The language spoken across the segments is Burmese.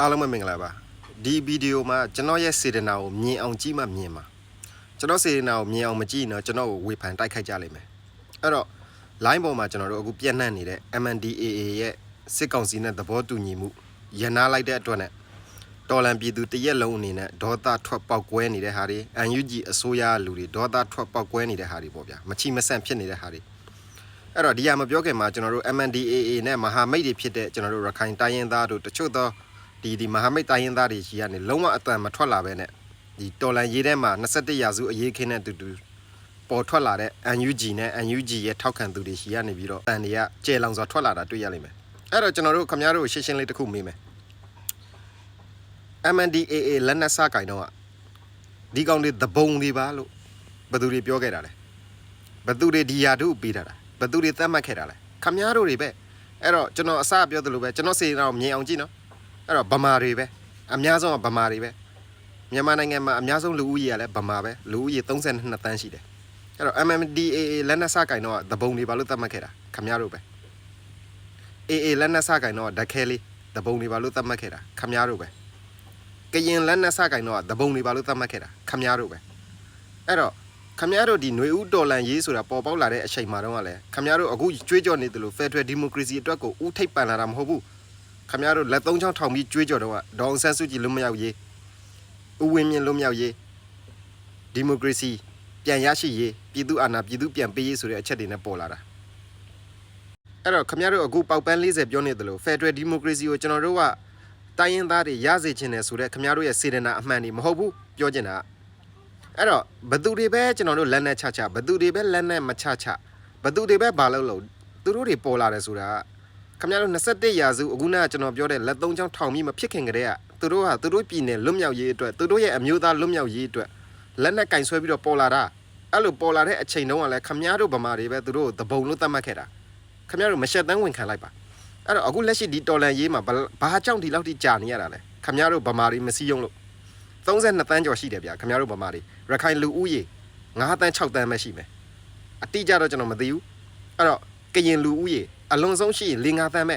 အားလုံးပဲမင်္ဂလာပါဒီဗီဒီယိုမှာကျွန်တော်ရဲ့စေတနာကိုမြင်အောင်ကြည့်မှမြင်ပါကျွန်တော်စေတနာကိုမြင်အောင်မကြည့်ရင်တော့ကျွန်တော်ကိုဝေဖန်တိုက်ခိုက်ကြလိမ့်မယ်အဲ့တော့ line ပေါ်မှာကျွန်တော်တို့အခုပြန့်နှံ့နေတဲ့ MNDAA ရဲ့စစ်ကောင်စီနဲ့သဘောတူညီမှုရန်နာလိုက်တဲ့အတွက်နဲ့တော်လန်ပြည်သူတရက်လုံးအနေနဲ့ဒေါသထွက်ပေါက်ကွဲနေတဲ့ဟာတွေ UNG အစိုးရလူတွေဒေါသထွက်ပေါက်ကွဲနေတဲ့ဟာတွေပေါ့ဗျာမချီမဆန့်ဖြစ်နေတဲ့ဟာတွေအဲ့တော့ဒီဟာမပြောခင်မှာကျွန်တော်တို့ MNDAA နဲ့မဟာမိတ်တွေဖြစ်တဲ့ကျွန်တော်တို့ရခိုင်တိုင်းရင်းသားတို့တချို့သော ဒီဒီမဟာမိတ်တိုင်းရင်းသားတွေရှိကနေလုံးဝအတန်မထွက်လာပဲနဲ့ဒီတော်လန်ရေးထဲမှာ21ရာစုအရေးခင်းတဲ့တူတူပေါ်ထွက်လာတဲ့ UNG နဲ့ UNG ရဲ့ထောက်ခံသူတွေရှိကနေပြီးတော့အန်တွေကကျေလောင်စွာထွက်လာတာတွေ့ရလိမ့်မယ်အဲ့တော့ကျွန်တော်တို့ခင်ဗျားတို့ရှင်းရှင်းလေးတစ်ခုမေးမယ် MNDAA လက်နက်စားကင်တော့ကဒီကောင်တွေသဘုံတွေပါလို့ဘယ်သူတွေပြောခဲ့တာလဲဘသူတွေဒီယာတို့ပေးတာလားဘသူတွေသတ်မှတ်ခဲ့တာလဲခမားတို့တွေပဲအဲ့တော့ကျွန်တော်အစပြောသလိုပဲကျွန်တော်စေတော့မြင်အောင်ကြည့်နော် အဲ့တော့ဗမာတွေပဲအများဆုံးကဗမာတွေပဲမြန်မာနိုင်ငံမှာအများဆုံးလူဦးရေကလည်းဗမာပဲလူဦးရေ32တန်းရှိတယ်အဲ့တော့ MMDAA လက်နက်စကင်တော့သဘုံတွေဘာလို့သတ်မှတ်ခဲ့တာခမားတို့ပဲ AA လက်နက်စကင်တော့ဓာတ်ခဲလေးသဘုံတွေဘာလို့သတ်မှတ်ခဲ့တာခမားတို့ပဲကရင်လက်နက်စကင်တော့သဘုံတွေဘာလို့သတ်မှတ်ခဲ့တာခမားတို့ပဲအဲ့တော့ခမရတို့ဒီຫນွေဦးတော်လန်ရေးဆိုတာပေါ်ပေါက်လာတဲ့အချိန်မှာတော့ကလည်းခမရတို့အခုကြွေးကြော်နေတယ်လို့ Federal Democracy အတွက်ကိုဥထိပ်ပန်လာတာမဟုတ်ဘူး ခမရတို့လက်သုံးချောင်းထောင်ပြီးကြွေးကြော်တော့ကဒေါအောင်ဆန်းစုကြည်လွတ်မြောက်ရေးဥဝင်းမြင့်လွတ်မြောက်ရေး Democracy ပြန်ရရှိရေးပြည်သူအာဏာပြည်သူပြန်ပေးရေးဆိုတဲ့အချက်တွေနဲ့ပေါ်လာတာအဲ့တော့ခမရတို့အခုပေါက်ပန်း40ပြောနေတယ်လို့ Federal Democracy ကိုကျွန်တော်တို့ကတိုင်းရင်းသားတွေရစေချင်တယ်ဆိုတဲ့ခမရတို့ရဲ့စေတနာအမှန်တွေမဟုတ်ဘူးပြောချင်တာကအဲ့တော့ဘသူတွေပဲကျွန်တော်တို့လက်နဲ့ချချဘသူတွေပဲလက်နဲ့မချချဘသူတွေပဲဘာလို့လို့သူတို့တွေပေါ်လာတယ်ဆိုတာက ခင်ဗျားတို့21ရာစုအခုနကကျွန်တော်ပြောတဲ့လက်သုံးချောင်းထောင်ပြီးမဖြစ်ခင်ကတည်းကသူတို့ဟာသူတို့ပြည်နယ်လွတ်မြောက်ရေးအတွက်သူတို့ရဲ့အမျိုးသားလွတ်မြောက်ရေးအတွက်လက်နဲ့ကင်ဆွဲပြီးတော့ပေါ်လာတာအဲ့လိုပေါ်လာတဲ့အချိန်တုန်းကလည်းခင်ဗျားတို့ဗမာတွေပဲသူတို့သဘုံလို့သတ်မှတ်ခဲ့တာခင်ဗျားတို့မရှက်တမ်းဝင်ခံလိုက်ပါအဲ့တော့အခုလက်ရှိဒီတော်လန်ရေးမှာဘာဘာကြောင့်ဒီလောက်ထိကြာနေရတာလဲခင်ဗျားတို့ဗမာတွေမစည်းရုံးလို့32တန်းကျော်ရှိတယ်ဗျာခင်ဗျားတို့ဗမာတွေရခိုင်လူဦးရေ9တန်း6တန်းပဲရှိမယ်အတိအကျတော့ကျွန်တော်မသိဘူးအဲ့တော့ ကရင်လူဦးရေအလွန်ဆုံးရှိရင်4 5တန်းပဲ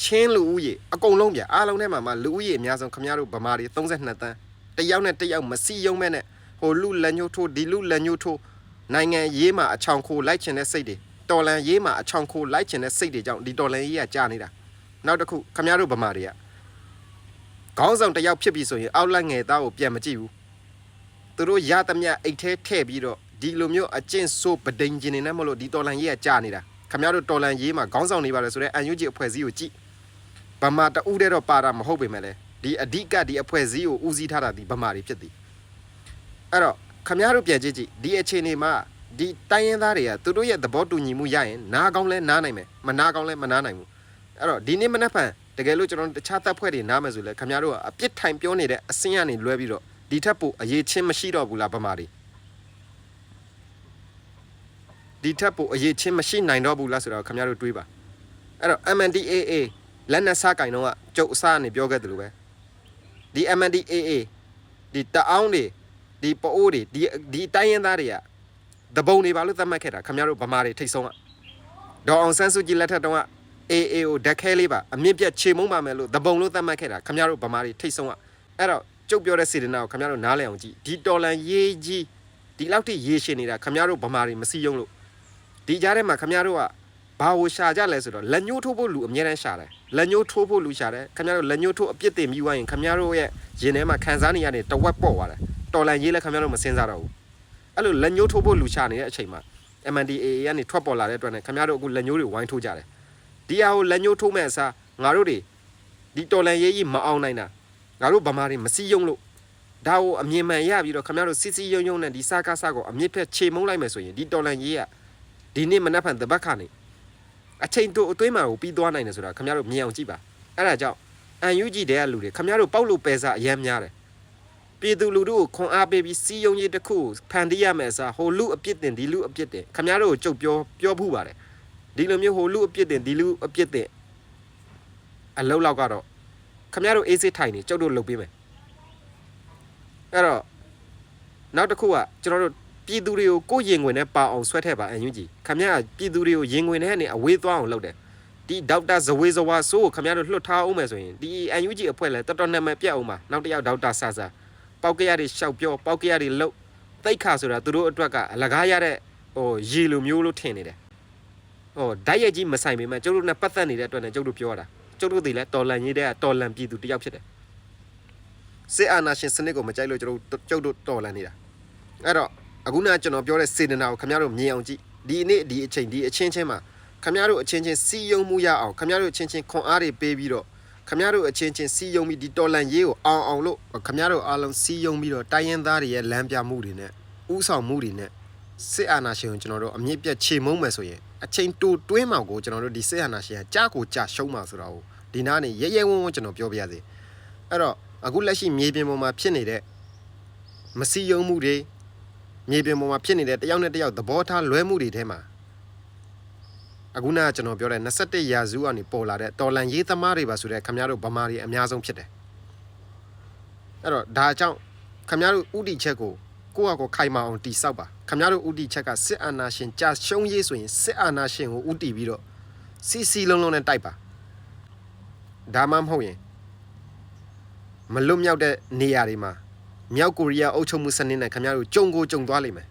ချင်းလူဦးရေအကုန်လုံးပြအားလုံးထဲမှာမှလူဦးရေအများဆုံးခမရတို့ဗမာတွေ32တန်းတယောက်နဲ့တယောက်မစီယုံမဲ့နဲ့ဟိုလူလက်ညှိုးထိုးဒီလူလက်ညှိုးထိုးနိုင်ငံရေးမှာအချောင်ခိုလိုက်ချင်တဲ့စိတ်တွေတော်လန်ရေးမှာအချောင်ခိုလိုက်ချင်တဲ့စိတ်တွေကြောင့်ဒီတော်လန်ရေးကကြာနေတာနောက်တစ်ခုခမရတို့ဗမာတွေကခေါင်းဆောင်တစ်ယောက်ဖြစ်ပြီဆိုရင်အောက်လက်ငယ်သားကိုပြန်မကြည့်ဘူးသူတို့ရသမျှအိတ်ထဲထည့်ပြီးတော့ ဒီလိုမျိုးအကျင့်ဆိုးပဒိန်ကျင်နေနဲ့မလို့ဒီတော်လန်ရေးကကြာနေတာခမရတို့တော်လန်ရေးမှာခေါင်းဆောင်နေပါလေဆိုတော့အန်ယူဂျီအဖွဲ့အစည်းကိုကြည့်ဗမာတအူးတဲ့တော့ပါတာမဟုတ်ပေမဲ့လေဒီအဓိကဒီအဖွဲ့အစည်းကိုဦးစီးထားတာဒီဗမာတွေဖြစ်သည်အဲ့တော့ခမရတို့ပြန်ကြည့်ကြည့်ဒီအခြေအနေမှာဒီတိုင်းရင်းသားတွေကသူတို့ရဲ့သဘောတူညီမှုရရင်နားကောင်းလဲနားနိုင်မယ်မနားကောင်းလဲမနားနိုင်ဘူးအဲ့တော့ဒီနေ့မနေ့ဖန်တကယ်လို့ကျွန်တော်တို့တခြားတပ်ဖွဲ့တွေနားမယ်ဆိုလဲခမရတို့ကအပြစ်ထိုင်ပြောနေတဲ့အစင်းကနေလွဲပြီးတော့ဒီထက်ပိုအရေးချင်းမရှိတော့ဘူးလားဗမာတွေ ဒီထက်ပိုအရေးချင်းမရှိနိုင်တော့ဘူးလားဆိုတော့ခင်ဗျားတို့တွေးပါအဲ့တော့ MNDAA လက်နက်စားကင်တော့ကကျုပ်အစားနေပြောခဲ့တယ်လို့ပဲဒီ MNDAA ဒီတအောင်းတွေဒီပအိုးတွေဒီဒီတိုင်းရင်းသားတွေကတပုံတွေပါလို့သတ်မှတ်ခဲ့တာခင်ဗျားတို့ဗမာတွေထိတ်ဆုံးကဒေါ်အောင်ဆန်းစုကြည်လက်ထက်တုန်းက AA ကိုဓာတ်ခဲလေးပါအမြင့်ပြတ်ခြေမုံပါမယ်လို့တပုံလို့သတ်မှတ်ခဲ့တာခင်ဗျားတို့ဗမာတွေထိတ်ဆုံးကအဲ့တော့ကျုပ်ပြောတဲ့စေတနာကိုခင်ဗျားတို့နားလည်အောင်ကြည့်ဒီတော်လန်ရေးကြီးဒီလောက်ထိရေရှင်နေတာခင်ဗျားတို့ဗမာတွေမစီယုံလို့ ဒီကြားထဲမှာခင်ဗျားတို့ကဘာကိုရှာကြလဲဆိုတော့လက်ညှိုးထိုးဖို့လူအများတန်းရှာတယ်လက်ညှိုးထိုးဖို့လူရှာတယ်ခင်ဗျားတို့လက်ညှိုးထိုးအပြစ်တင်ပြီးွားရင်ခင်ဗျားတို့ရဲ့ရင်ထဲမှာခံစားနေရတဲ့တဝက်ပေါ့သွားတယ်တော်လန်ရေးလည်းခင်ဗျားတို့မစင်စားတော့ဘူးအဲ့လိုလက်ညှိုးထိုးဖို့လူရှာနေတဲ့အချိန်မှာ MNDAA ကနေထွက်ပေါ်လာတဲ့အတွက်နဲ့ခင်ဗျားတို့အခုလက်ညှိုးတွေဝိုင်းထိုးကြတယ်ဒီဟာကိုလက်ညှိုးထိုးမဲ့အစားငါတို့တွေဒီတော်လန်ရေးကြီးမအောင်နိုင်တာငါတို့ဗမာတွေမစီယုံလို့ဒါကိုအမြင်မှန်ရပြီးတော့ခင်ဗျားတို့စစ်စစ်ရုံရုံနဲ့ဒီစကားစကိုအမြင့်ဖက်ခြေမုံလိုက်မယ်ဆိုရင်ဒီတော်လန်ကြီးက ဒီနေ့မနက်ဖြန်တပတ်ခါနေအချိန်တို့အသွေးမှန်ကိုပြီးသွားနိုင်တယ်ဆိုတာခင်ဗျားတို့မြင်အောင်ကြည့်ပါအဲ့ဒါကြောင့်အန်ယူဂျီတဲ့ကလူတွေခင်ဗျားတို့ပေါက်လို့ပဲစားအယမ်းများတယ်ပြည်သူလူထုကိုခွန်အားပေးပြီးစီယုံကြီးတစ်ခုဖန်တီးရမယ်အစားဟိုလူအပြစ်တင်ဒီလူအပြစ်တင်ခင်ဗျားတို့ကိုကြုတ်ပြောပြောဖူးပါတယ်ဒီလိုမျိုးဟိုလူအပြစ်တင်ဒီလူအပြစ်တင်အလုံးလောက်ကတော့ခင်ဗျားတို့အေးစစ်ထိုင်နေကြုတ်တို့လုပ်ပေးမယ်အဲ့တော့နောက်တစ်ခုကကျွန်တော်တို့ ပြည်သူတွေကိုကိုယ့်ရင်ဝင်နဲ့ပါအောင်ဆွဲထည့်ပါအန်ယူဂျီခမရပြည်သူတွေကိုရင်ဝင်နဲ့ကနေအဝေးသွားအောင်လုပ်တယ်ဒီဒေါက်တာဇဝေဇဝါဆိုးကိုခင်ဗျားတို့လွှတ်ထားအောင်မယ်ဆိုရင်ဒီ UNG အဖွဲ့လည်းတော်တော်နာမည်ပြတ်အောင်ပါနောက်တစ်ယောက်ဒေါက်တာဆာဆာပောက်ကရတွေရှောက်ပြောပောက်ကရတွေလှုပ်တိတ်ခါဆိုတာသူတို့အတွက်ကအလကားရတဲ့ဟိုရေလိုမျိုးလို့ထင်နေတယ်ဟိုဓာတ်ရိုက်ကြီးမဆိုင်ပေမဲ့ကျုပ်တို့နဲ့ပတ်သက်နေတဲ့အတွက်နဲ့ကျုပ်တို့ပြောတာကျုပ်တို့ဒီလဲတော်လန်ကြီးတဲ့ကတော်လန်ပြည်သူတစ်ယောက်ဖြစ်တယ်စစ်အာဏာရှင်စနစ်ကိုမကြိုက်လို့ကျွန်တော်တို့ကျုပ်တို့တော်လန်နေတာအဲ့တော့ အခုနကကျွန်တော်ပြောတဲ့စေတနာကိုခင်ဗျားတို့မြင်အောင်ကြည့်ဒီနေ့ဒီအချိန်ဒီအချင်းချင်းမှာခင်ဗျားတို့အချင်းချင်းစီယုံမှုရအောင်ခင်ဗျားတို့အချင်းချင်းခွန်အားတွေပေးပြီးတော့ခင်ဗျားတို့အချင်းချင်းစီယုံပြီးဒီတော်လန်ရေးကိုအောင်အောင်လို့ခင်ဗျားတို့အားလုံးစီယုံပြီးတော့တိုင်းရင်းသားတွေရဲ့လမ်းပြမှုတွေနဲ့ဥဆောင်မှုတွေနဲ့စစ်အာဏာရှင်ကိုကျွန်တော်တို့အမြင့်ပြတ်ချေမုန်းမယ်ဆိုရင်အချိန်တိုတွင်းမှာကိုကျွန်တော်တို့ဒီစစ်အာဏာရှင်ကကြားကိုကြားရှုံးမှာဆိုတာကိုဒီနားနေရဲရဲဝံ့ဝံ့ကျွန်တော်ပြောပြရစေအဲ့တော့အခုလက်ရှိမြေပြင်ပေါ်မှာဖြစ်နေတဲ့မစီယုံမှုတွေ မြေပြင်ပေါ်မှာဖြစ်နေတဲ့တယောက်နဲ့တယောက်သဘောထားလွဲမှုတွေထဲမှာအခုနကကျွန်တော်ပြောတဲ့21ရာစုကနေပေါ်လာတဲ့တော်လန်ရေးသမားတွေပါဆိုတဲ့ခင်ဗျားတို့ဗမာတွေအများဆုံးဖြစ်တယ်အဲ့တော့ဒါကြောင့်ခင်ဗျားတို့ဥတီချက်ကိုကိုယ့်ဟာကိုယ်ခိုင်မာအောင်တိဆောက်ပါခင်ဗျားတို့ဥတီချက်ကစစ်အာဏာရှင်ကြာရှုံးရေးဆိုရင်စစ်အာဏာရှင်ကိုဥတီပြီးတော့စီစီလုံးလုံးနဲ့တိုက်ပါဒါမှမဟုတ်ရင်မလွတ်မြောက်တဲ့နေရာတွေမှာ မြောက်ကိုရီးယားအုပ်ချုပ်မှုစနစ်နဲ့ခင်ဗျားတို့ကြုံကိုကြုံသွားလိမ့်မယ်